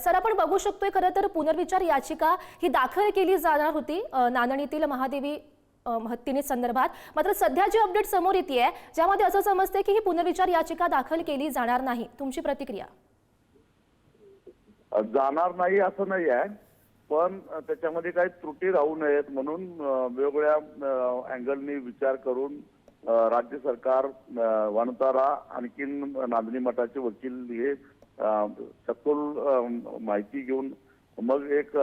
Sir आपण बघू शकतोय खरं तर पुनर्विचार याचिका ही दाखल केली जाणार होती नांदणीतील नानणीतील महादेवी हत्तीने संदर्भात. मात्र सध्या जी अपडेट समोर येते ज्यामध्ये असं समजते की ही पुनर्विचार याचिका दाखल केली जाणार नाही. तुमची प्रतिक्रिया? जाणार नाही असं नाही आहे पण त्याच्यामध्ये काही त्रुटी राहू नयेत म्हणून वेगवेगळ्या अँगलनी विचार करून राज्य सरकार वनतारा आणखीन नांदणी मठाचे वकील हे सखोल माहिती घेऊन मग एक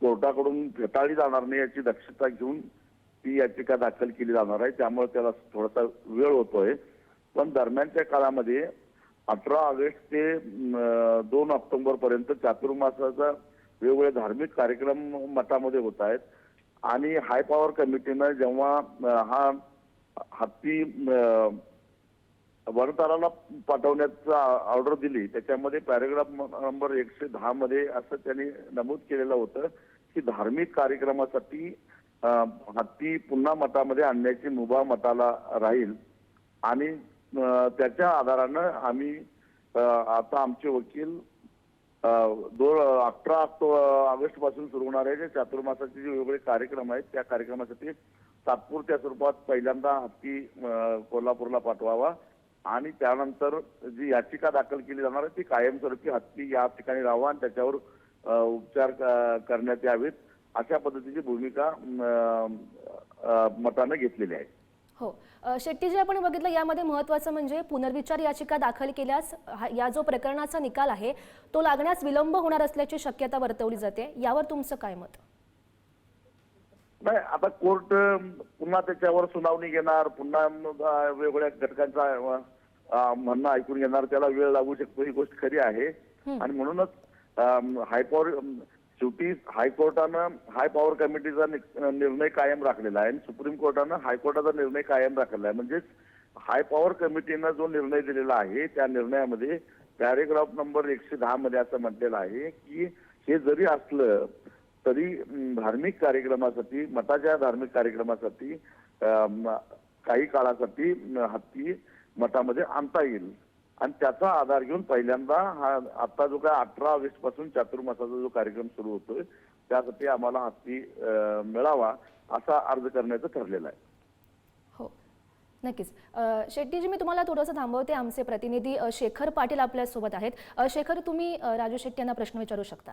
कोर्टाकडून फेटाळली जाणार नाही याची दक्षता घेऊन ती याचिका दाखल केली जाणार आहे. त्यामुळे त्याला थोडासा वेळ होतोय. पण दरम्यानच्या काळामध्ये अठरा ऑगस्ट ते दोन ऑक्टोबर पर्यंत चातुर्मासाचा वेगवेगळे धार्मिक कार्यक्रम मठामध्ये होत आहेत. आणि हाय पॉवर कमिटीनं जेव्हा हा हत्ती वनताराला पाठवण्याचा ऑर्डर दिली. त्याच्यामध्ये पॅरेग्राफ नंबर एकशे दहा मध्ये असं त्यांनी नमूद केलेलं होतं की धार्मिक कार्यक्रमासाठी हत्ती पुन्हा मठामध्ये आणण्याची मुभा मठाला राहील. आणि त्याच्या आधारानं आम्ही आता आमचे वकील दोन अठरा ऑगस्टपासून सुरू होणारे जे चातुर्मासाचे जे वेगवेगळे कार्यक्रम आहेत त्या कार्यक्रमासाठी तात्पुरत्या स्वरूपात पहिल्यांदा हत्ती कोल्हापूरला पाठवावा. आणि त्यानंतर जी याचिका दाखल केली जाणार आहे ती कायमस्वरूपी हत्ती या ठिकाणी राहावा आणि त्याच्यावर उपचार करण्यात यावेत अशा पद्धतीची भूमिका मतानं घेतलेली आहे. हो. अ, शेट्टीजी आपण बघितलं यामध्ये महत्त्वाचं म्हणजे पुनर्विचार याचिका दाखल केल्यास या जो प्रकरणाचा निकाल आहे तो लागण्यास विलंब होणार असल्याची शक्यता वर्तवली जाते. यावर तुमचं काय मत? नाही आता कोर्ट पुन्हा त्याच्यावर सुनावणी घेणार पुन्हा वेगवेगळ्या घटकांचा म्हणणं ऐकून घेणार त्याला वेळ लागू शकतो ही गोष्ट खरी आहे. आणि म्हणूनच हायपॉवर शेवटी हायकोर्टानं हाय पॉवर कमिटीचा निर्णय कायम राखलेला आहे आणि सुप्रीम कोर्टानं हायकोर्टाचा निर्णय कायम राखलेला आहे. म्हणजेच हाय पॉवर कमिटीनं जो निर्णय दिलेला आहे त्या निर्णयामध्ये पॅरेग्राफ नंबर एकशे दहा मध्ये असं म्हटलेलं आहे की हे जरी असलं तरी धार्मिक कार्यक्रमासाठी मठाच्या धार्मिक कार्यक्रमासाठी काही काळासाठी हत्ती मठामध्ये आणता येईल. आणि त्याचा आधार घेऊन पहिल्यांदा हा आता जो काय अठरा ऑगस्टपासून चातुर्मासाचा जो कार्यक्रम सुरू होतोय त्यासाठी आम्हाला हत्ती मिळावा असा अर्ज करण्याचं ठरलेलं आहे. हो. नक्कीच. शेट्टीजी मी तुम्हाला थोडंसं थांबवते. आमचे प्रतिनिधी शेखर पाटील आपल्यासोबत आहेत. शेखर तुम्ही राजू शेट्टी यांना प्रश्न विचारू शकता.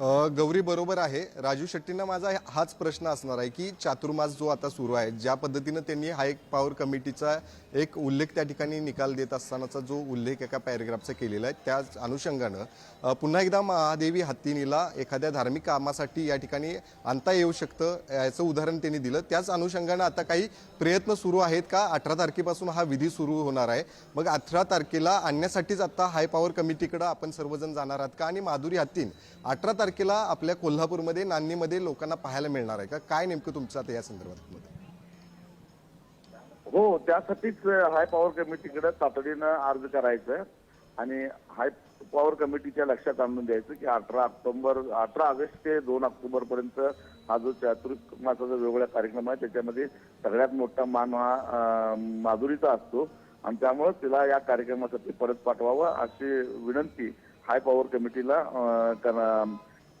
गौरी बरोबर आहे. राजू शेट्टींना माझा हाच प्रश्न असणार आहे की चातुर्मास जो आता सुरू आहे ज्या पद्धतीनं त्यांनी हायक पॉवर कमिटीचा एक उल्लेख त्या ठिकाणी निकाल देत असतानाचा जो उल्लेख एका पॅरेग्राफचा केलेला आहे त्याच अनुषंगानं पुन्हा एकदा महादेवी हत्तीनीला एखाद्या धार्मिक कामासाठी या ठिकाणी आणता येऊ शकतं याचं उदाहरण त्यांनी दिलं. त्याच अनुषंगानं आता काही प्रयत्न सुरू आहेत का? अठरा तारखेपासून हा विधी सुरू होणार आहे. मग अठरा तारखेला आणण्यासाठीच आता हाय पॉवर कमिटीकडं आपण सर्वजण जाणार आहात का? आणि माधुरी हत्तीन अठरा तारखेला आपल्या कोल्हापूरमध्ये नांदणीमध्ये लोकांना पाहायला मिळणार आहे का? काय नेमकं तुमचं आता या संदर्भात हो त्यासाठीच हाय पॉवर कमिटीकडे तातडीनं अर्ज करायचं आणि हाय पॉवर कमिटीच्या लक्षात आणून द्यायचं की अठरा ऑक्टोबर अठरा ऑगस्ट ते दोन ऑक्टोबर पर्यंत हा जो चातुर्मासाचा वेगवेगळा कार्यक्रम आहे त्याच्यामध्ये सगळ्यात मोठा मान हा माधुरीचा असतो. आणि त्यामुळे तिला या कार्यक्रमासाठी परत पाठवावं अशी विनंती हाय पॉवर कमिटीला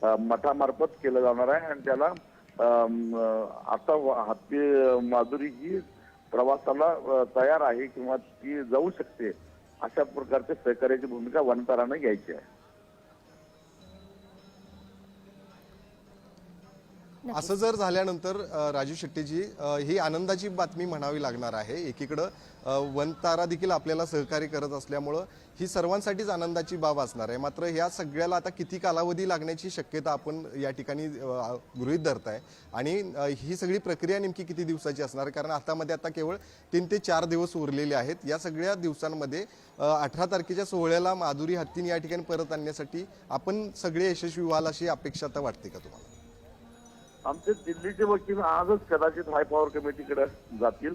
मठामार्फत केलं जाणार आहे आणि त्याला अं, आता हत्ती माधुरी ही प्रवासाला तयार आहे किंवा ती जाऊ शकते अशा प्रकारच्या सहकार्याची भूमिका वनतारानं घ्यायची आहे. असं जर झाल्यानंतर राजू शेट्टीजी ही आनंदाची बातमी म्हणावी लागणार आहे. एकीकडं वनतारा देखील आपल्याला सहकार्य करत असल्यामुळं ही सर्वांसाठीच आनंदाची बाब असणार आहे. मात्र ह्या सगळ्याला आता किती कालावधी लागण्याची शक्यता आपण या ठिकाणी गृहीत धरताय. आणि ही सगळी प्रक्रिया नेमकी किती दिवसाची असणार? आहे? कारण हातामध्ये आता केवळ तीन ते चार दिवस उरलेले आहेत. या सगळ्या दिवसांमध्ये अठरा तारखेच्या सोहळ्याला माधुरी हत्तीन या ठिकाणी परत आणण्यासाठी आपण सगळे यशस्वी व्हाल अशी अपेक्षा आता वाटते का तुम्हाला? आमचे दिल्लीचे वकील आजच कदाचित हाय पॉवर कमिटीकडे जातील.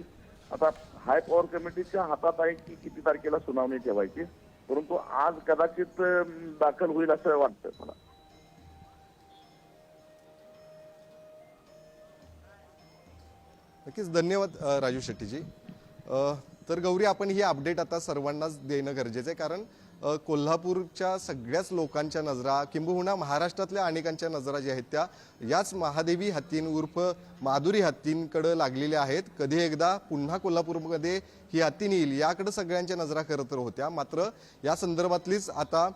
आता हाय पॉवर कमिटीच्या हातात आहे की किती तारखेला सुनावणी ठेवायची? परंतु आज कदाचित दाखल होईल असं वाटतं मला. नक्कीच धन्यवाद राजू शेट्टीजी. तर गौरी आपण ही अपडेट आता सर्वांनाच देणं गरजेचं आहे. कारण कोल्हापूरच्या सगळ्याच लोकांच्या नजरा किंबहुना महाराष्ट्रातल्या अनेकांच्या नजरा ज्या आहेत त्या याच महादेवी हत्तीं उर्फ माधुरी हत्तींकडं लागलेल्या आहेत. कधी एकदा पुन्हा कोल्हापूरमध्ये ही हत्ती येईल याकडे सगळ्यांच्या नजरा खरं तर होत्या. मात्र या संदर्भातलीच आता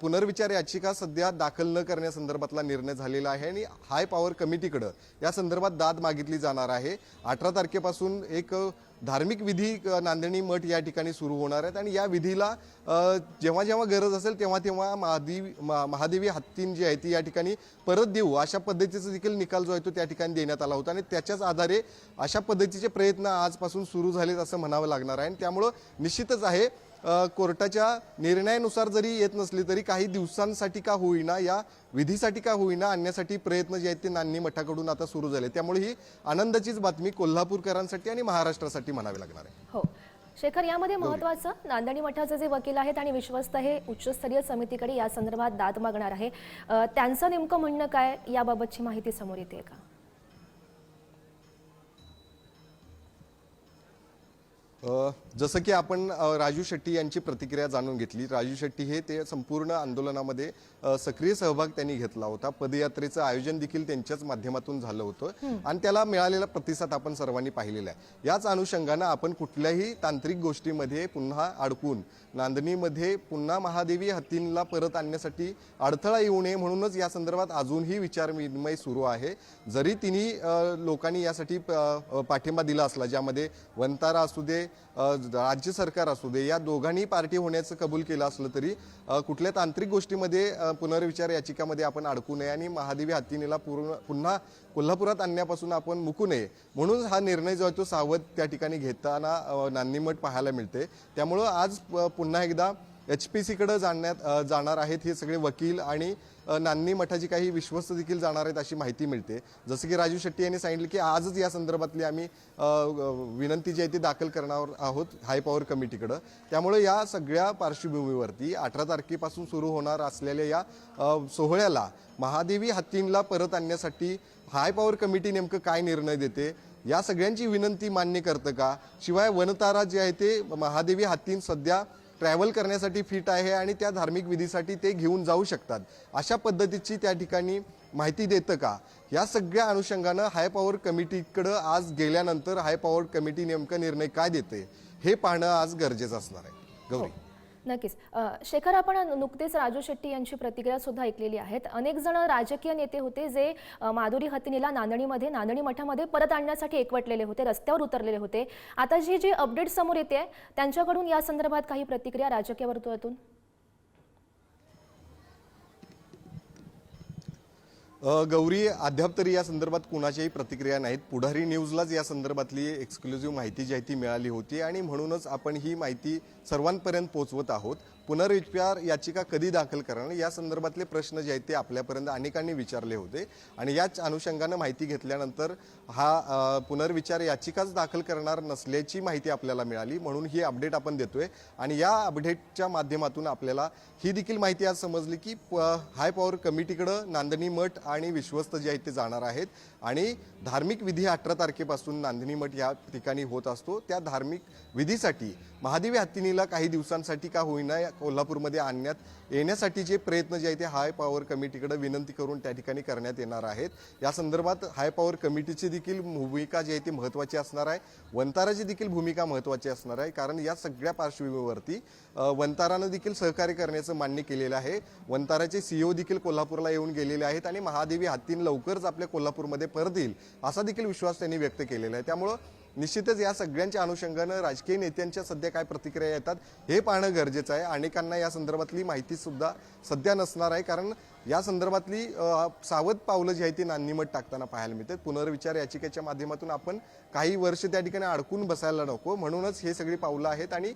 पुनर्विचार याचिका सध्या दाखल न करण्यासंदर्भातला निर्णय झालेला आहे आणि हाय पॉवर कमिटीकडं या संदर्भात दाद मागितली जाणार आहे. अठरा तारखेपासून एक धार्मिक विधी नांदणी मठ या ठिकाणी सुरू होणार आहेत आणि या विधीला जेव्हा जेव्हा गरज असेल तेव्हा तेव्हा महादेवी महादेवी हत्तीन जी आहे ती या ठिकाणी परत देऊ. अशा पद्धतीचा देखील निकाल जो आहे तो त्या ठिकाणी देण्यात आला होता आणि त्याच्याच आधारे अशा पद्धतीचे प्रयत्न आजपासून सुरू झालेत असं म्हणावं लागणार आहे. आणि त्यामुळं निश्चितच आहे कोर्टाच्या निर्णयानुसार जरी येत नसली तरी काही दिवसांसाठी का होईना या विधीसाठी का होईना आणण्यासाठी प्रयत्न जे आहेत ते नान्नी मठाकडून आता सुरू झाले. त्यामुळे ही आनंदाचीच बातमी कोल्हापूरकरांसाठी आणि महाराष्ट्रासाठी म्हणावी लागणार आहे. हो. शेखर यामध्ये महत्वाचं नांदणी मठाचे जे वकील आहेत आणि विश्वस्त हे उच्चस्तरीय समितीकडे या संदर्भात दाद मागणार आहे. त्यांचं नेमकं म्हणणं काय? याबाबतची माहिती समोर येते का? जसं की आपण राजू शेट्टी यांची प्रतिक्रिया जाणून घेतली. राजू शेट्टी हे ते संपूर्ण आंदोलनामध्ये सक्रिय सहभाग त्यांनी घेतला होता. पदयात्रेचं आयोजन देखील त्यांच्याच माध्यमातून झालं होतं. आणि त्याला मिळालेला प्रतिसाद आपण सर्वांनी पाहिलेला आहे. याच अनुषंगानं आपण कुठल्याही तांत्रिक गोष्टीमध्ये पुन्हा अडकून नांदणीमध्ये पुन्हा महादेवी हत्तींना परत आणण्यासाठी अडथळा येऊ नये म्हणूनच या संदर्भात अजूनही विचार विनिमय सुरू आहे. जरी तिन्ही लोकांनी यासाठी पाठिंबा दिला असला ज्यामध्ये वंतारा असू दे राज्य सरकार असू दे या दोघांनी पार्टी होण्याचं कबूल केलं असलं तरी कुठल्या तांत्रिक गोष्टीमध्ये पुनर्विचार याचिकामध्ये आपण अडकू नये आणि महादेवी हत्तीनेला पूर्ण पुन्हा कोल्हापुरात आणण्यापासून आपण मुकू नये म्हणून हा निर्णय जो आहे तो सावध त्या ठिकाणी घेताना नान्नीमठ पाहायला मिळते. त्यामुळं आज प- पुन्हा एकदा एच पी सीकडं जाण्यात जाणार आहेत हे सगळे वकील आणि नान्नी मठाची काही विश्वस्त देखील जाणार आहेत अशी माहिती मिळते. जसं की राजू शेट्टी यांनी सांगितलं की आजच या संदर्भातली आम्ही विनंती जी आहे ती दाखल करणार आहोत हाय पॉवर कमिटीकडं त्यामुळे या सगळ्या पार्श्वभूमीवरती अठरा तारखेपासून सुरू होणार असलेल्या या सोहळ्याला महादेवी हत्तींला परत आणण्यासाठी हाय पॉवर कमिटी नेमकं काय निर्णय देते? या सगळ्यांची विनंती मान्य करतं का? शिवाय वनतारा जे आहे ते महादेवी हत्तीन सध्या ट्रॅव्हल करण्यासाठी फिट आहे आणि त्या धार्मिक विधीसाठी ते घेऊन जाऊ शकतात. अशा पद्धतीची त्या ठिकाणी माहिती देतं का? या सगळ्या अनुषंगानं हाय पॉवर कमिटीकडं आज गेल्यानंतर हाय पॉवर कमिटी नेमका निर्णय काय देते हे पाहणं आज गरजेचं असणार आहे. गौरी. नक्कीच. शेखर आपण नुकतेच राजू शेट्टी यांची प्रतिक्रिया सुद्धा ऐकलेली आहेत. अनेक जण राजकीय नेते होते जे माधुरी हतिनीला नांदणीमध्ये नांदणी मठामध्ये परत आणण्यासाठी एकवटलेले होते रस्त्यावर उतरलेले होते. आता जी जी अपडेट समोर येते त्यांच्याकडून या संदर्भात काही प्रतिक्रिया राजकीय वर्तुळातून? गौरी अद्याप तरी या संदर्भात कोणाच्याही प्रतिक्रिया नाहीत. पुढारी न्यूजलाच या संदर्भातली एक्सक्लुझिव्ह माहिती जी आहे ती मिळाली होती आणि म्हणूनच आपण ही माहिती सर्वांपर्यंत पोहोचवत आहोत. पुनर्विचार याचिका कधी दाखल करणार या संदर्भातले प्रश्न जे आहेत ते आपल्यापर्यंत अनेकांनी विचारले होते. आणि याच अनुषंगानं माहिती घेतल्यानंतर हा पुनर्विचार याचिकाच दाखल करणार नसल्याची माहिती आपल्याला मिळाली. म्हणून ही अपडेट आपण देतोय. आणि या अपडेटच्या माध्यमातून आपल्याला ही देखील माहिती आज समजली की प- हाय पॉवर कमिटीकडं नांदणी मठ आणि विश्वस्त जे आहेत ते जाणार आहेत. आणि धार्मिक विधी अठरा तारखेपासून नांदणी मठ या ठिकाणी होत असतो. त्या धार्मिक विधीसाठी महादेवी हत्तीनीला काही दिवसांसाठी का होईना कोल्हापूरमध्ये आणण्यात येण्यासाठी जे प्रयत्न जे आहे ते हाय पॉवर कमिटीकडे विनंती करून त्या ठिकाणी करण्यात येणार आहेत. या संदर्भात हाय पॉवर कमिटीची देखील भूमिका जी आहे ती महत्त्वाची असणार आहे. वंताराची देखील भूमिका महत्त्वाची असणार आहे. कारण या सगळ्या पार्श्वभूमीवरती वंतारानं देखील सहकार्य करण्याचं मान्य केलेलं आहे. वंताराचे सीईओ देखील कोल्हापूरला येऊन गेलेले आहेत आणि महादेवी हत्तीन लवकरच आपल्या कोल्हापूरमध्ये परत येईल असा देखील विश्वास त्यांनी व्यक्त केलेला आहे. त्यामुळं निश्चितच या सगळ्यांच्या अनुषंगानं राजकीय नेत्यांच्या सध्या काय प्रतिक्रिया येतात हे पाहणं गरजेचं आहे. अनेकांना या संदर्भातली माहिती सुद्धा सध्या नसणार आहे. कारण या संदर्भातली सावध पावलं जी आहे ती नान्नीमठ टाकताना पाहायला मिळते पुनर्विचार याचिकेच्या माध्यमातून आपण काही वर्ष त्या ठिकाणी अडकून बसायला नको. म्हणूनच हे सगळी पावलं आहेत. आणि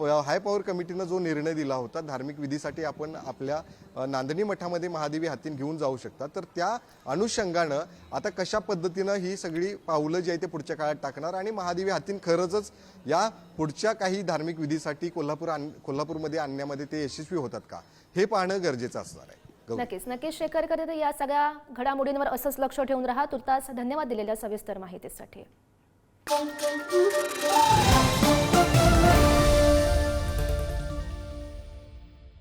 हाय पॉवर कमिटीनं जो निर्णय दिला होता धार्मिक विधीसाठी आपण आपल्या नांदणी मठामध्ये महादेवी हातीन घेऊन जाऊ शकता. तर त्या अनुषंगानं आता कशा पद्धतीनं ही सगळी पावलं जी आहे ते पुढच्या काळात टाकणार आणि महादेवी हातीन खरंच या पुढच्या काही धार्मिक विधीसाठी कोल्हापूर आण- कोल्हापूरमध्ये आणण्यामध्ये ते यशस्वी होतात का? हे पाहणं गरजेचं असणार आहे. नक्कीच. नक्कीच शेखर कधी या सगळ्या घडामोडींवर असंच लक्ष ठेवून राहा. तुर्तास धन्यवाद दिलेल्या सविस्तर माहितीसाठी. आहे